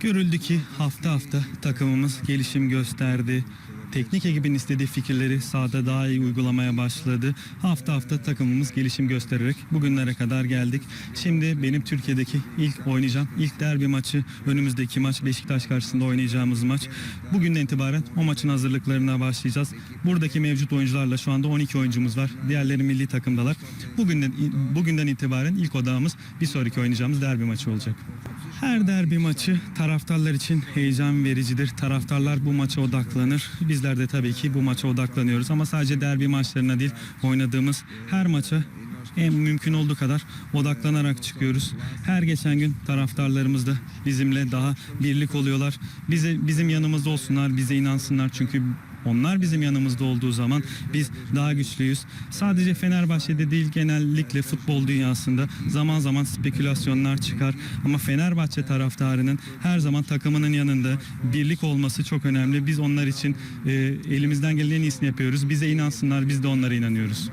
Görüldü ki hafta hafta takımımız gelişim gösterdi. Teknik ekibin istediği fikirleri sahada daha iyi uygulamaya başladı. Hafta hafta takımımız gelişim göstererek bugünlere kadar geldik. Şimdi benim Türkiye'deki ilk oynayacağım ilk derbi maçı önümüzdeki maç Beşiktaş karşısında oynayacağımız maç. Bugünden itibaren o maçın hazırlıklarına başlayacağız. Buradaki mevcut oyuncularla şu anda 12 oyuncumuz var. Diğerleri milli takımdalar. Bugünden bugünden itibaren ilk odağımız bir sonraki oynayacağımız derbi maçı olacak. Her derbi maçı taraftarlar için heyecan vericidir. Taraftarlar bu maça odaklanır. Bizler de tabii ki bu maça odaklanıyoruz. Ama sadece derbi maçlarına değil oynadığımız her maça en mümkün olduğu kadar odaklanarak çıkıyoruz. Her geçen gün taraftarlarımız da bizimle daha birlik oluyorlar. Bize bizim yanımızda olsunlar, bize inansınlar çünkü onlar bizim yanımızda olduğu zaman biz daha güçlüyüz. Sadece Fenerbahçe'de değil genellikle futbol dünyasında zaman zaman spekülasyonlar çıkar. Ama Fenerbahçe taraftarının her zaman takımının yanında birlik olması çok önemli. Biz onlar için e, elimizden gelen en iyisini yapıyoruz. Bize inansınlar, biz de onlara inanıyoruz.